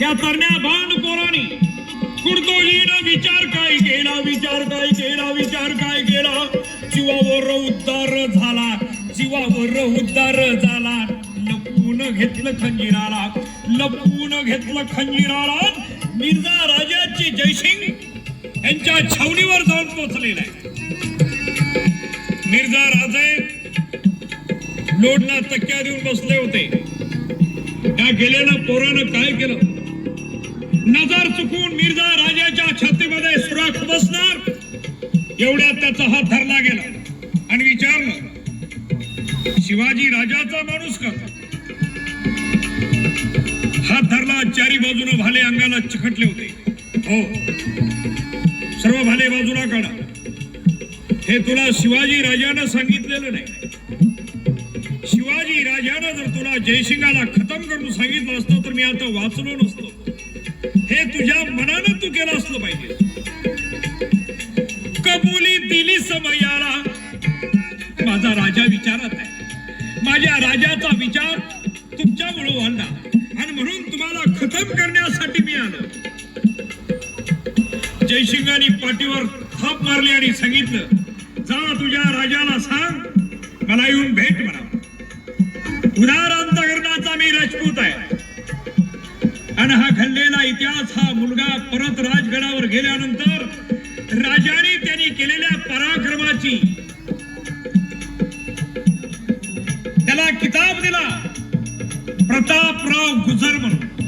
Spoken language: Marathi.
या तरण्या भान पोरानी कुडतोजीनं विचार काय केला विचार काय केला विचार काय केला? जीवावर उद्धार झाला जीवावर उद्धार झाला. लपून घेतलं खंजिराला लपून घेतलं खंजिराला. मिर्झा राजाची जयसिंग यांच्या छावणीवर जाऊन पोचलेला आहे. मिर्झा राजे लोडला तक्क्या देऊन बसले होते. त्या गेलेल्या पोरानं काय केलं? नजर चुकून मिर्झा राजाच्या छातीमध्ये सुराख बसणार एवढ्यात त्याचा हात धरला गेला. आणि विचारलं शिवाजी राजाचा माणूस का? हात धरला चारी बाजूने भाले अंगाला चिकटले होते. हो सर्व भाले बाजूला काढा. हे तुला शिवाजी राजानं सांगितलेलं नाही. शिवाजी राजानं जर तुला जयसिंगाला खतम करून सांगितलं असतं तर मी आता वाचलो नसतो. हे तुझ्या मनानं तू केलं असलं पाहिजे. कबुली दिली समयाला. माझा राजा विचारात आहे. माझ्या राजाचा विचार तुमच्यामुळे वाढला. आणि म्हणून तुम्हाला खतम करण्यासाठी मी आलो. जयसिंगाने पाठीवर थाप मारली आणि सांगितलं जा तुझ्या राजाला सांग मला येऊन भेट म्हणा उदार अंतकरणाचा मी राजपूत आहे. आणि हा घडलेला इतिहास हा मुलगा परत राजगडावर गेल्यानंतर राजाने त्यांनी केलेल्या पराक्रमाची त्याला किताब दिला. प्रतापराव गुजर म्हणून.